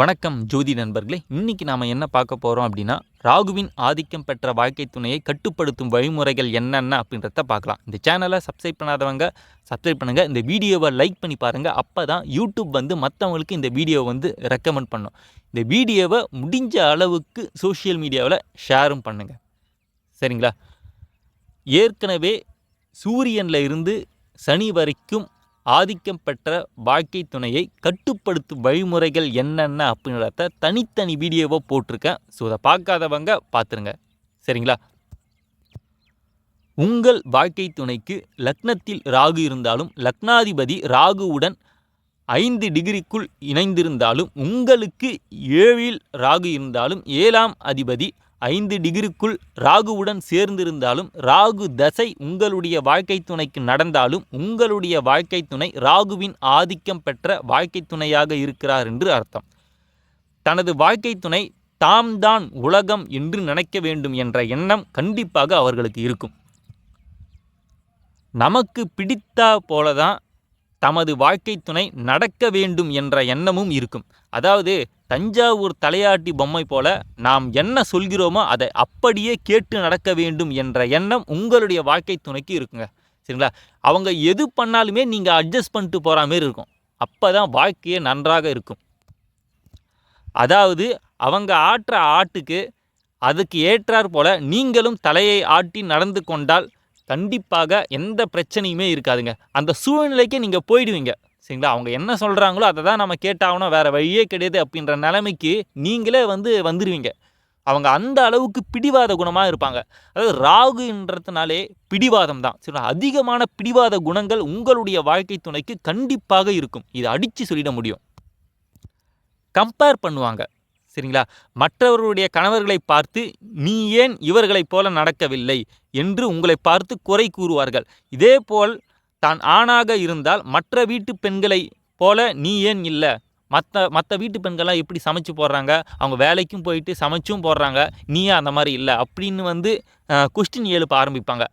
வணக்கம் ஜோதி நண்பர்களே. இன்னைக்கு நாம் என்ன பார்க்க போகிறோம் அப்படின்னா ராகுவின் ஆதிக்கம் பெற்ற வாழ்க்கை துணையை கட்டுப்படுத்தும் வழிமுறைகள் என்னென்ன அப்படின்றத பார்க்கலாம். இந்த சேனலை சப்ஸ்கிரைப் பண்ணாதவங்க சப்ஸ்கிரைப் பண்ணுங்கள் இந்த வீடியோவை லைக் பண்ணி பாருங்கள் அப்போ தான் யூடியூப் வந்து மற்றவங்களுக்கு இந்த வீடியோவை வந்து ரெக்கமெண்ட் பண்ணும். இந்த வீடியோவை முடிஞ்ச அளவுக்கு சோஷியல் மீடியாவில் ஷேரும் பண்ணுங்கள் சரிங்களா? ஏற்கனவே சூரியனில் இருந்து சனி வரைக்கும் ஆதிக்கம் பெற்ற வாழ்க்கை துணையை கட்டுப்படுத்தும் வழிமுறைகள் என்னென்ன அப்படின்றத தனித்தனி வீடியோவை போட்டிருக்கேன். ஸோ அதை பார்க்காதவங்க பார்த்துருங்க. சரிங்களா? உங்கள் வாழ்க்கை துணைக்கு லக்னத்தில் ராகு இருந்தாலும் லக்னாதிபதி ராகுவுடன் ஐந்து டிகிரிக்குள் இணைந்திருந்தாலும் உங்களுக்கு ஏழில் ராகு இருந்தாலும் ஏழாம் அதிபதி ஐந்து டிகிரிக்குள் ராகுவுடன் சேர்ந்திருந்தாலும் ராகு தசை உங்களுடைய வாழ்க்கை துணைக்கு நடந்தாலும் உங்களுடைய வாழ்க்கை துணை ராகுவின் ஆதிக்கம் பெற்ற வாழ்க்கை துணையாக இருக்கிறார் என்று அர்த்தம். தனது வாழ்க்கை துணை தாம் தான் உலகம் என்று நினைக்க வேண்டும் என்ற எண்ணம் கண்டிப்பாக அவர்களுக்கு இருக்கும். நமக்கு பிடித்தா போலதான் தமது வாழ்க்கை துணை நடக்க வேண்டும் என்ற எண்ணமும் இருக்கும். அதாவது தஞ்சாவூர் தலையாட்டி பொம்மை போல நாம் என்ன சொல்கிறோமோ அதை அப்படியே கேட்டு நடக்க வேண்டும் என்ற எண்ணம் உங்களுடைய வாழ்க்கை துணைக்கு இருக்குங்க. சரிங்களா? அவங்க எது பண்ணாலுமே நீங்கள் அட்ஜஸ்ட் பண்ணிட்டு போகிற மாரி இருக்கும். அப்போ தான் வாழ்க்கையே நன்றாக இருக்கும். அதாவது அவங்க ஆட்டுற ஆட்டுக்கு அதுக்கு ஏற்றாற் போல நீங்களும் தலையை ஆட்டி நடந்து கொண்டால் கண்டிப்பாக எந்த பிரச்சனையுமே இருக்காதுங்க. அந்த சூழ்நிலைக்கே நீங்கள் போயிடுவீங்க. சரிங்களா? அவங்க என்ன சொல்கிறாங்களோ அதை தான் நம்ம கேட்டாகணும். வேறு வழியே கிடையாது அப்படின்ற நிலைமைக்கு நீங்களே வந்து வந்துடுவீங்க அவங்க அந்த அளவுக்கு பிடிவாத குணமாக இருப்பாங்க. அதாவது ராகுன்றதுனாலே பிடிவாதம் தான். சரிங்களா? அதிகமான பிடிவாத குணங்கள் உங்களுடைய வாழ்க்கை துணைக்கு கண்டிப்பாக இருக்கும். இதை அடித்து சொல்லிட முடியும். கம்பேர் பண்ணுவாங்க. சரிங்களா? மற்றவர்களுடைய கணவர்களை பார்த்து நீ ஏன் இவர்களைப் போல நடக்கவில்லை? என்று உங்களை பார்த்து குறை கூறுவார்கள். இதேபோல் தான் ஆணாக இருந்தால் மற்ற வீட்டு பெண்களை போல நீ ஏன் இல்லை? மற்ற மற்ற வீட்டு பெண்கள்லாம் எப்படி சமைச்சு போடுறாங்க? அவங்க வேலைக்கும் போயிட்டு சமைச்சும் போடுறாங்க. நீயே அந்த மாதிரி இல்லை. அப்படின்னு வந்து கொஸ்டின் எழுப்ப ஆரம்பிப்பாங்க.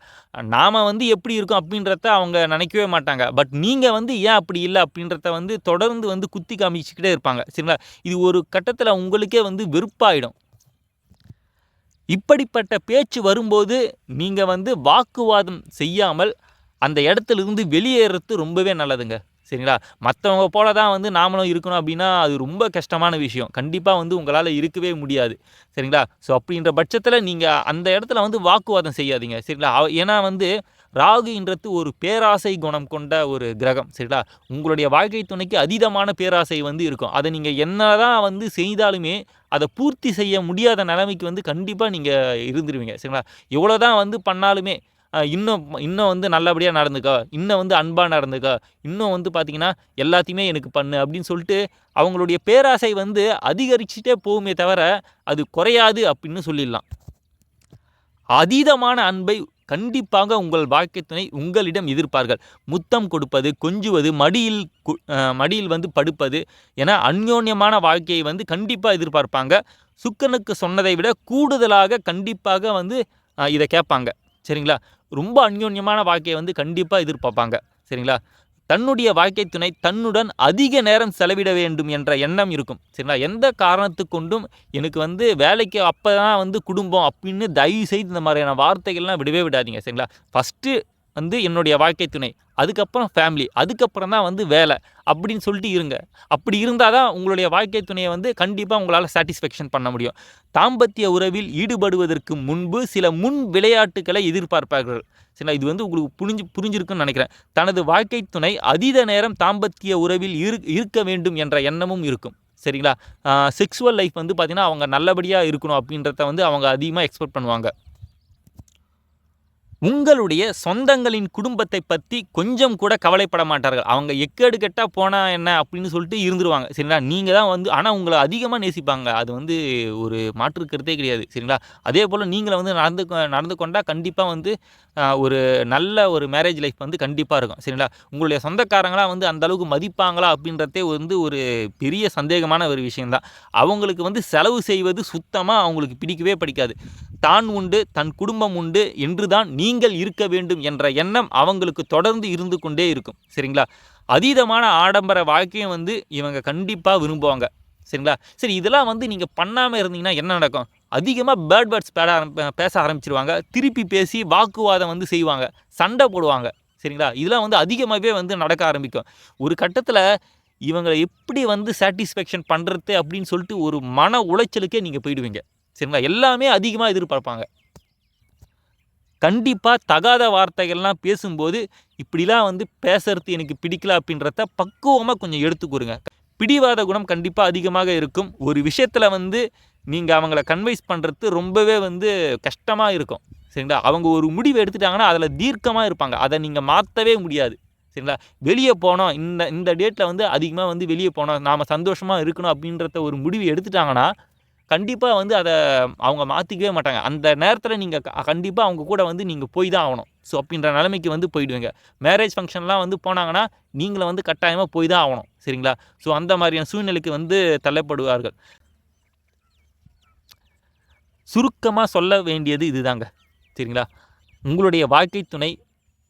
நாம் வந்து எப்படி இருக்கும் அப்படின்றத அவங்க நினைக்கவே மாட்டாங்க. பட் நீங்கள் வந்து ஏன் அப்படி இல்லை அப்படின்றத வந்து தொடர்ந்து வந்து குத்தி காமிச்சிக்கிட்டே இருப்பாங்க. சரிங்களா? இது ஒரு கட்டத்தில் உங்களுக்கே வந்து வெறுப்பாயிடும். இப்படிப்பட்ட பேச்சு வரும்போது நீங்கள் வந்து வாக்குவாதம் செய்யாமல் அந்த இடத்துல இருந்து வெளியேறது ரொம்பவே நல்லதுங்க. சரிங்களா? மற்றவங்க போல தான் வந்து நாமளும் இருக்கணும் அப்படின்னா அது ரொம்ப கஷ்டமான விஷயம். கண்டிப்பாக வந்து உங்களால் இருக்கவே முடியாது. சரிங்களா? ஸோ அப்படின்ற பட்சத்தில் நீங்கள் அந்த இடத்துல வந்து வாக்குவாதம் செய்யாதீங்க. சரிங்களா? ஏன்னா வந்து ராகுன்றது ஒரு பேராசை குணம் கொண்ட ஒரு கிரகம். சரிங்களா? உங்களுடைய வாழ்க்கை துணைக்கு அதீதமான பேராசை வந்து இருக்கும். அதை நீங்கள் என்ன தான் வந்து செய்தாலுமே அதை பூர்த்தி செய்ய முடியாத நிலைமைக்கு வந்து கண்டிப்பாக நீங்கள் இருந்துருவீங்க. சரிங்களா? எவ்வளோ தான் வந்து பண்ணாலுமே இன்னும் இன்னும் வந்து நல்லபடியாக நடந்துக்கோ. இன்னும் வந்து அன்பாக நடந்துக்கோ. இன்னும் வந்து பார்த்திங்கன்னா எல்லாத்தையுமே எனக்கு பண்ணு அப்படின்னு சொல்லிட்டு அவங்களுடைய பேராசை வந்து அதிகரிச்சுட்டே போகுமே தவிர அது குறையாது அப்படின்னு சொல்லிடலாம். அதீதமான அன்பை கண்டிப்பாக உங்கள் வாக்கியத்தினை உங்களிடம் எதிர்ப்பார்கள். முத்தம் கொடுப்பது கொஞ்சுவது மடியில் மடியில் வந்து படுப்பது என அந்யோன்யமான வாழ்க்கையை வந்து கண்டிப்பாக எதிர்பார்ப்பாங்க. சுக்கனுக்கு சொன்னதை விட கூடுதலாக கண்டிப்பாக வந்து இதை கேட்பாங்க. சரிங்களா? ரொம்ப அந்யோன்யமான வாழ்க்கையை வந்து கண்டிப்பாக எதிர்பார்ப்பாங்க. சரிங்களா? தன்னுடைய வாழ்க்கை துணை தன்னுடன் அதிக நேரம் செலவிட வேண்டும் என்ற எண்ணம் இருக்கும். சரிங்களா? எந்த காரணத்து கொண்டும் எனக்கு வந்து வேலைக்கு அப்போ தான் வந்து குடும்பம் அப்படின்னு தயவு செய்து இந்த மாதிரியான வார்த்தைகள்லாம் விடவே விடாதீங்க. சரிங்களா? ஃபஸ்ட்டு வந்து என்னுடைய வாழ்க்கை துணை. அதுக்கப்புறம் ஃபேமிலி அதுக்கப்புறம் தான் வந்து வேலை. அப்படின்னு சொல்லிட்டு இருங்க. அப்படி இருந்தால் தான் உங்களுடைய வாழ்க்கை துணையை வந்து கண்டிப்பாக உங்களால் சாட்டிஸ்ஃபேக்ஷன் பண்ண முடியும். தாம்பத்திய உறவில் ஈடுபடுவதற்கு முன்பு சில முன் விளையாட்டுகளை எதிர்பார்ப்பார்கள். சரிங்களா? இது வந்து உங்களுக்கு புரிஞ்சு புரிஞ்சிருக்குன்னு நினைக்கிறேன். தனது வாழ்க்கை துணை அதீத நேரம் தாம்பத்திய உறவில் இரு இருக்க வேண்டும் என்ற எண்ணமும் இருக்கும். சரிங்களா? செக்ஸுவல் லைஃப் வந்து பார்த்திங்கன்னா அவங்க நல்லபடியாக இருக்கணும் அப்படின்றத வந்து அவங்க அதிகமாக எக்ஸ்பெக்ட் பண்ணுவாங்க. உங்களுடைய சொந்தங்களின் குடும்பத்தை பற்றி கொஞ்சம் கூட கவலைப்பட மாட்டார்கள். அவங்க எக்கேடு கெட்டால் போனால் என்ன அப்படின்னு சொல்லிட்டு இருந்துருவாங்க. சரிங்களா? நீங்கள் தான் வந்து ஆனால் உங்களை அதிகமாக நேசிப்பாங்க. அது வந்து ஒரு மாற்றுக்கிறதே கிடையாது. சரிங்களா? அதே போல் நீங்களை வந்து நடந்து நடந்து கொண்டால் கண்டிப்பாக வந்து ஒரு நல்ல ஒரு மேரேஜ் லைஃப் வந்து கண்டிப்பாக இருக்கும். சரிங்களா? உங்களுடைய சொந்தக்காரங்களாம் வந்து அந்த அளவுக்கு மதிப்பாங்களா அப்படின்றதே வந்து ஒரு பெரிய சந்தேகமான ஒரு விஷயந்தான் அவங்களுக்கு வந்து செலவு செய்வது சுத்தமாக அவங்களுக்கு பிடிக்கவே பிடிக்காது. தான் உண்டு தன் குடும்பம் உண்டு என்று தான் நீ நீங்கள் இருக்க வேண்டும் என்ற எண்ணம் அவங்களுக்கு தொடர்ந்து இருந்து கொண்டே இருக்கும். சரிங்களா? அதீதமான ஆடம்பர வாழ்க்கையும் வந்து இவங்க கண்டிப்பாக விரும்புவாங்க. சரிங்களா? சரி இதெல்லாம் வந்து நீங்கள் பண்ணாமல் இருந்தீங்கன்னா என்ன நடக்கும்? அதிகமாக பேர்ட் பேர்ட்ஸ் பேட ஆரம்பி பேச ஆரம்பிச்சிருவாங்க. திருப்பி பேசி வாக்குவாதம் வந்து செய்வாங்க. சண்டை போடுவாங்க. சரிங்களா? இதெல்லாம் வந்து அதிகமாகவே வந்து நடக்க ஆரம்பிக்கும். ஒரு கட்டத்தில் இவங்களை எப்படி வந்து சாட்டிஸ்ஃபேக்ஷன் பண்ணுறது அப்படின்னு சொல்லிட்டு ஒரு மன உளைச்சலுக்கே நீங்கள் போயிடுவீங்க. சரிங்களா? எல்லாமே அதிகமாக எதிர்பார்ப்பாங்க. கண்டிப்பாக தகாத வார்த்தைகள்லாம் பேசும்போது இப்படிலாம் வந்து பேசுறது எனக்கு பிடிக்கல அப்படின்றத பக்குவமாக கொஞ்சம் எடுத்துக்கூறுங்க. பிடிவாத குணம் கண்டிப்பாக அதிகமாக இருக்கும். ஒரு விஷயத்தில் வந்து நீங்கள் அவங்கள கன்வைஸ் பண்ணுறது ரொம்பவே வந்து கஷ்டமாக இருக்கும். சரிங்களா? அவங்க ஒரு முடிவு எடுத்துட்டாங்கன்னா அதில் தீர்க்கமாக இருப்பாங்க. அதை நீங்கள் மாற்றவே முடியாது. சரிங்களா? வெளியே போனோம். இந்த இந்த டேட்டில் வந்து அதிகமாக வந்து வெளியே போனோம். நாம் சந்தோஷமாக இருக்கணும் அப்படின்றத ஒரு முடிவு எடுத்துட்டாங்கன்னா கண்டிப்பாக வந்து அதை அவங்க மாற்றிக்கவே மாட்டாங்க. அந்த நேரத்தில் நீங்கள் கண்டிப்பாக அவங்க கூட வந்து நீங்கள் போய் தான் ஆகணும். ஸோ அப்படின்ற நிலைமைக்கு வந்து போயிடுவீங்க. மேரேஜ் ஃபங்க்ஷன்லாம் வந்து போனாங்கன்னா நீங்களும் வந்து கட்டாயமாக போய் தான் ஆகணும். சரிங்களா? ஸோ அந்த மாதிரியான சூழ்நிலைக்கு வந்து தள்ளப்படுவார்கள். சுருக்கமாக சொல்ல வேண்டியது இதுதாங்க. சரிங்களா? உங்களுடைய வாழ்க்கை துணை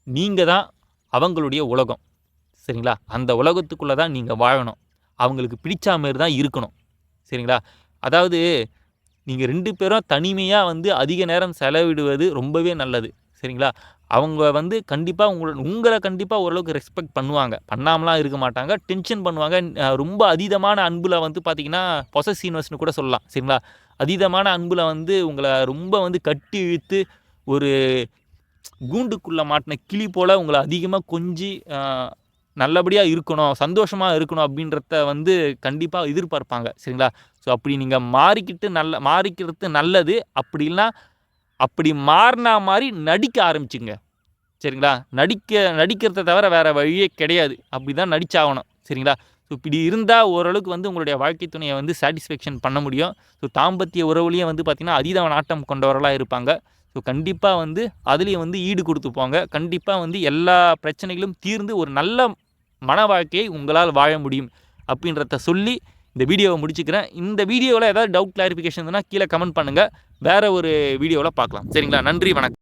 நீங்கள் தான் அவங்களுடைய உலகம். சரிங்களா? அந்த உலகத்துக்குள்ளே தான் நீங்கள் வாழணும். அவங்களுக்கு பிடிச்ச மாதிரி தான் இருக்கணும். சரிங்களா? அதாவது நீங்கள் ரெண்டு பேரும் தனிமையாக வந்து அதிக நேரம் செலவிடுவது ரொம்பவே நல்லது. சரிங்களா? அவங்க வந்து கண்டிப்பாக உங்களை உங்களை கண்டிப்பாக ஓரளவுக்கு ரெஸ்பெக்ட் பண்ணுவாங்க. பண்ணாமலாம் இருக்க மாட்டாங்க. டென்ஷன் பண்ணுவாங்க. ரொம்ப அதீதமான அன்பில் வந்து பார்த்தீங்கன்னா பொசசிவ்னஸ்னு கூட சொல்லலாம். சரிங்களா? அதீதமான அன்பில் வந்து உங்களை ரொம்ப வந்து கட்டி இழுத்து ஒரு கூண்டுக்குள்ளே மாட்டின கிளி போல் உங்களை அதிகமாக கொஞ்சி நல்லபடியாக இருக்கணும் சந்தோஷமாக இருக்கணும் அப்படின்றத வந்து கண்டிப்பாக எதிர்பார்ப்பாங்க. சரிங்களா? ஸோ அப்படி நீங்கள் மாறிக்கிட்டு நல்ல மாறிக்கிறது நல்லது. அப்படி இல்லைன்னா அப்படி மாறினா மாதிரி நடிக்க ஆரம்பிச்சுங்க. சரிங்களா? நடிக்க நடிக்கிறத தவிர வேறு வழியே கிடையாது. அப்படி தான் நடிச்சாகணும். சரிங்களா? ஸோ இப்படி இருந்தால் ஓரளவுக்கு வந்து உங்களுடைய வாழ்க்கை துணையை வந்து சாட்டிஸ்ஃபேக்ஷன் பண்ண முடியும். ஸோ தாம்பத்திய உறவுலேயும் வந்து பார்த்திங்கன்னா அதீத நாட்டம் கொண்டவர்களாக இருப்பாங்க. ஸோ கண்டிப்பாக வந்து அதுலேயும் வந்து ஈடு கொடுத்து போங்க. கண்டிப்பாக வந்து எல்லா பிரச்சனைகளும் தீர்ந்து ஒரு நல்ல மன வாழ்க்கையை உங்களால் வாழ முடியும் அப்படின்றத சொல்லி இந்த வீடியோவை முடிச்சுக்கிறேன். இந்த வீடியோவில் ஏதாவது டவுட் கிளாரிஃபிகேஷன் இருந்தால் கீழே கமெண்ட் பண்ணுங்கள் வேறு ஒரு வீடியோவில் பார்க்கலாம். சரிங்களா? நன்றி வணக்கம்.